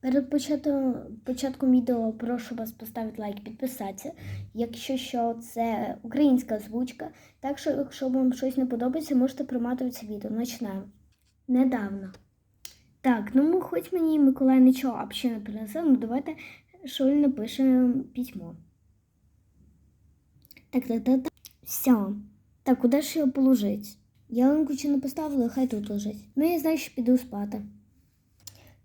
Перед початком, початком відео прошу вас поставити лайк, підписатися. Якщо що, це українська озвучка. Так що, якщо вам щось не подобається, можете проматувати це відео. Починаємо. Недавно. Так, ну хоч мені Миколай нічого взагалі не принесе, ну давайте Шолі напишемо письмо. Так, так, так, так. Все. Так, куди ж його положити? Ялинку чи не поставили, хай тут лежить. Ну, я знаю, що піду спати.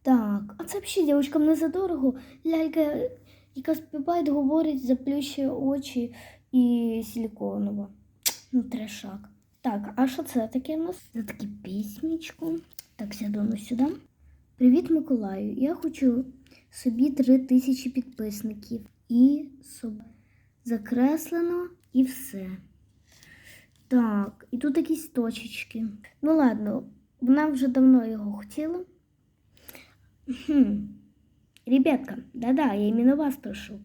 Так, а це взагалі дівчинкам не задорого. Лялька, яка співає, говорить, заплющує очі і силіконова. Ну, трешак. Так, а що це таке у нас? Це таке письмечко. Так, сяду сюди. Привіт, Миколаю. Я хочу собі три тисячі підписників. І соб... закреслено і все. Так, і тут якісь точечки. Ну ладно, вона вже давно його хотіла. Ребятка, да-да, я іменно вас прошу.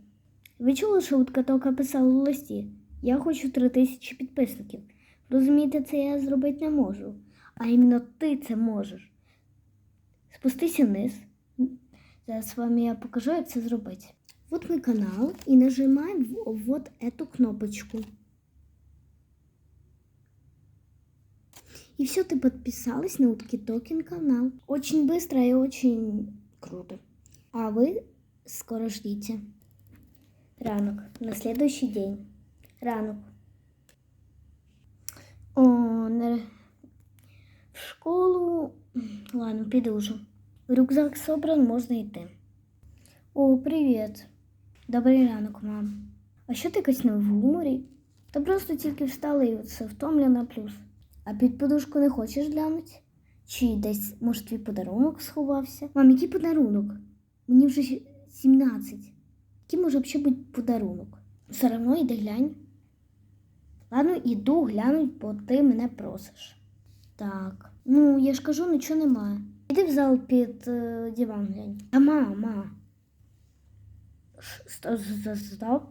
Ви чули, що утка тока писала у листі? Я хочу три тисячі підписників. Розумієте, це я зробити не можу. А іменно ти це можеш. Спустися вниз. Зараз вам я покажу, як це зробити. Вот мой канал и нажимаем вот эту кнопочку. И все, ты подписалась на Утки Токин канал. Очень быстро и очень круто. А вы скоро ждите. Ранок. На следующий день. Ранок. О, не... В школу... Ладно, піду вже. Рюкзак собран, можна йти. О, привіт. Добрий ранок, мам. А що ти якась не в гуморі? Та просто тільки встала і це втомлена плюс. А під подушку не хочеш глянути? Чи десь, може, твій подарунок сховався? Мам, який подарунок? Мені вже 17. Який може взагалі бути подарунок? Все одно йди глянь. Ладно, іду глянуть, бо ти мене просиш. Так. Ну, я ж кажу, нічого немає. Іди в зал під е, диван глянь. А мама. З- Стоп.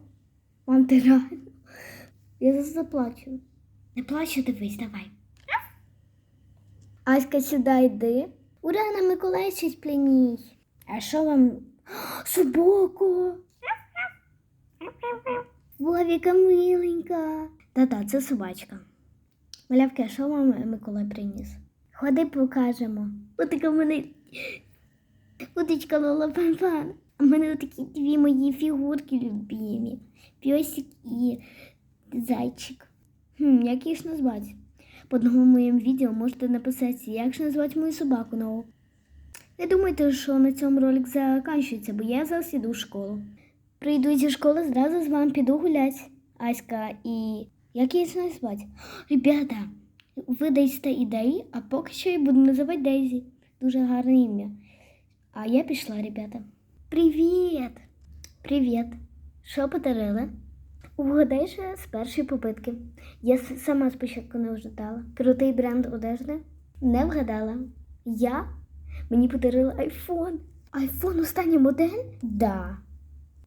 Мам, ти реально. Я заплачу. Не плачу, дивись, давай. Аська, сюди йди. Ура, на Миколай щось племій. А що вам? Собаку. Вовіка миленька. Та-та, це собачка. Малявки, а що вам Миколай приніс? Ходи покажемо. Отака в мене удочка Лола Пан-Пан. В мене такі дві мої фігурки любимі. Пьосик і зайчик. Хм, як їх назвати? По одному моєму відео можете написати, як ж назвати мою собаку нову. Не думайте, що на цьому ролик закінчується, бо я зараз іду в школу. Прийду зі школи, зразу з вами піду гуляти. Аська і. Як її назвати? Ребята, ви дасте ідеї, а поки що я буду називати Дейзі. Дуже гарне ім'я. А я пішла, ребята. Привіт! Привіт! Що подарили? Угадай ще з першої попитки. Я сама спочатку не вгадала. Крутий бренд одежди. Не вгадала. Я? Мені подарили айфон. Айфон остання модель? Да.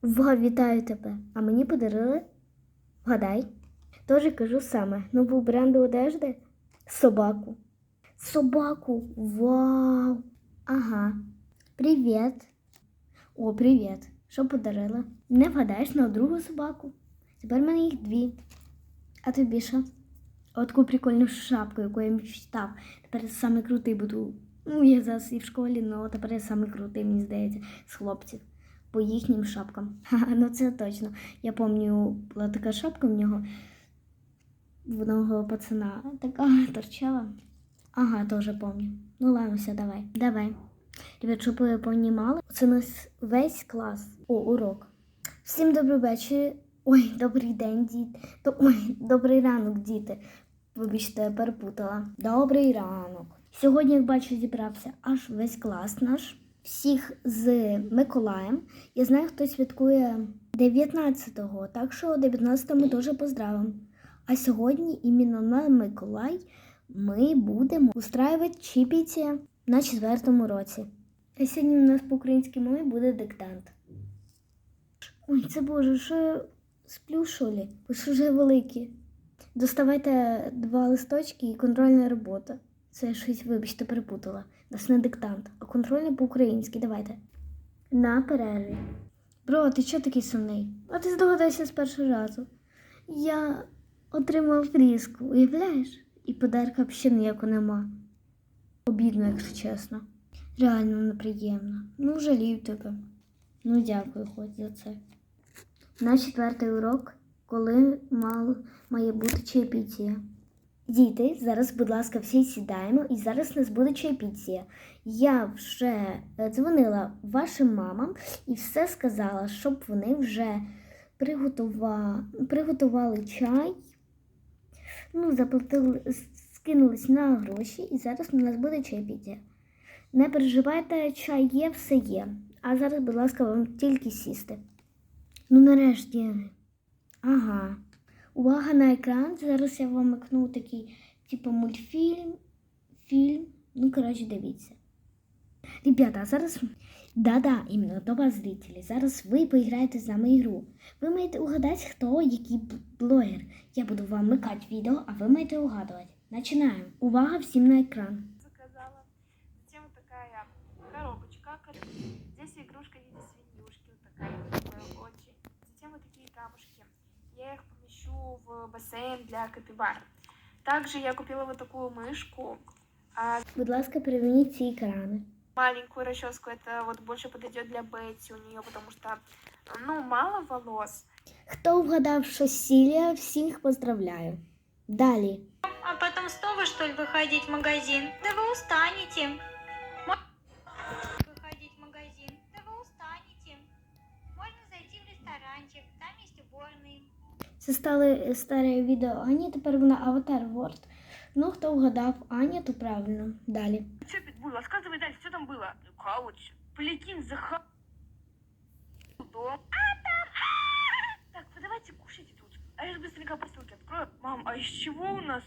Вау, вітаю тебе. А мені подарили. Вгадай. Тоже кажу саме. Нову бренду одежди. Собаку. Собаку. Вау. Ага. Привіт. О, привіт. Що подарила? Не вгадаєш на другу собаку. Тепер в мене їх дві. А тобі що? От таку прикольну шапку, яку я мечтав. Тепер я саме крутий буду. Ну, я зараз і в школі, але тепер я саме крутий, мені здається, з хлопців. По їхнім шапкам. Ха, ну це точно. Я пам'ятаю, була така шапка в нього в одного пацана. Така торчала. Ага, теж пам'ятаю. Ну ладно, все, давай. Давай. Ребят, щоб ви понімали, це у нас весь клас. О, урок. Всім добрий вечір. Ой, добрий день, діти. Ой, добрий ранок, діти. Вибачте, я перепутала. Добрий ранок. Сьогодні, як бачу, зібрався аж весь клас наш. Всіх з Миколаєм. Я знаю, хто святкує 19-го, так що 19-го ми теж поздравимо. А сьогодні іменно на Миколай ми будемо устраювати чіпіті на четвертому році. А сьогодні у нас по українській мові буде диктант. Ой, це боже, що сплю, що лі? Ви ж вже великі. Доставайте два листочки і контрольна робота. Це я щось, вибачте, перепутала. Нас не диктант, а контрольна по-українськи. Давайте. на перерві. Бро, ти чого такий сумний? А ти здогадався з першого разу. Я отримав фріску, уявляєш? І подарка ще ніякого нема. Обідно, якщо чесно. Реально неприємно. Ну, жалію тебе. Ну, дякую хоч за це. На четвертий урок, коли мал, має бути чаєпітія. Діти, зараз, будь ласка, всі сідаємо, і зараз нас буде чаєпітія. Я вже е, дзвонила вашим мамам і все сказала, щоб вони вже приготували, приготували чай, ну, заплатили, скинулись на гроші, і зараз у нас буде чаєпітія. Не переживайте, чай є, все є. А зараз, будь ласка, вам тільки сісти. Ну, нарешті. Ага. Увага на екран. Зараз я вам макну такий, типу, мультфільм, фільм. Ну, коротше, дивіться. Ребята, а зараз. Да-да, іменно до вас, зрителі. Зараз ви поіграєте з нами ігру. Ви маєте угадати, хто який блогер. Я буду вам микати відео, а ви маєте угадувати. Починаємо. Увага всім на екран. коробочка. ко- Здесь игрушка в виде свинюшки, вот такая вот очень. Затем вот такие камушки. Я их помещу в бассейн для капибар. Также я купила вот такую мышку. А Будь ласка, переверніть ці екрани. маленькую расческу это вот больше подойдет для Бетти у нее, потому что, ну, мало волос. Хто вгадав, що Сілія, всіх поздравляю. Далі. А потом снова, что ли, выходить в магазин? Да вы устанете. Це стали старе відео Ані, тепер вона Аватар Ворд. Ну, хто вгадав Аня, то правильно. Далі. Че, Питбуль, рассказывай дальше, что там было? Кауч, Полякин, Заха... Дом. Так, вы давайте кушайте тут. А я же быстренько посылки открою. Мам, а из чего у нас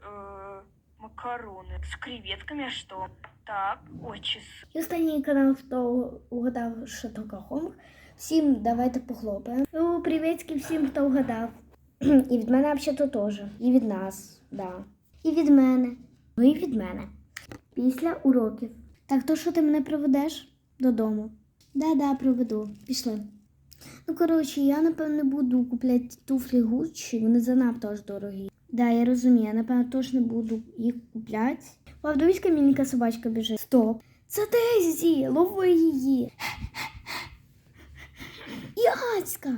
э, макароны? С креветками, а что? Так, ой, часы. І останній канал, хто угадав, що то Кахомг. Всім давайте похлопаємо. Ну, привітки всім, хто вгадав. І від мене взагалі теж. І від нас, да. І від мене. Ну і від мене. Після уроків. Так, то що ти мене проведеш додому? Да-да, проведу. Пішли. Ну, коротше, я напевно буду купляти туфлі Гуччі, вони занадто аж дорогі. Да, я розумію, я напевно точно буду їх купляти. Вау, дивись, міленька собачка біжить. Стоп. Це Дезі, лови її. І Ацька.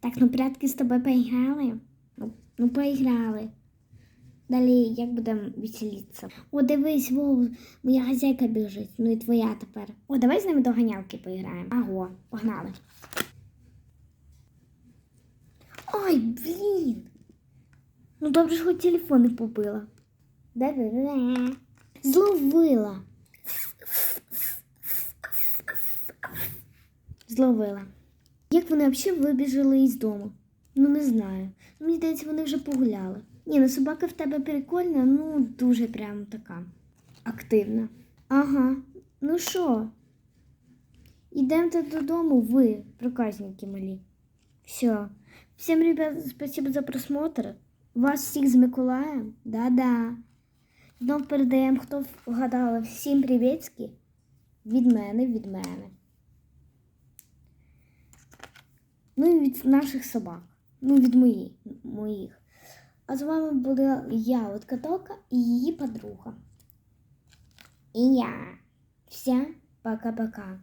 Так, ну прятки з тобою поіграли? Ну, ну поіграли. Далі як будемо веселитися? О, дивись, Вов, моя хазяйка біжить, ну і твоя тепер. О, давай з ними до ганялки поіграємо. Аго, погнали. Ой, блін. Ну добре, ж хоч телефон не побила. Да-да-да. Зловила. Зловила. Як вони взагалі вибіжали із дому? Ну не знаю. Ну, Мені здається, вони вже погуляли. Ні, ну собака в тебе прикольна, ну дуже прям така активна. Ага. Ну що? Ідемте додому, ви, проказники малі. Все. Всем, ребят, спасибо за просмотр. Вас всіх з Миколаєм. Да-да. Знов передаємо, хто вгадали всім привітки. Від мене, від мене. Ну і від наших собак. Ну, від мої, моїх. А з вами була я, от Катока, і її подруга. І я. Всем пока-пока.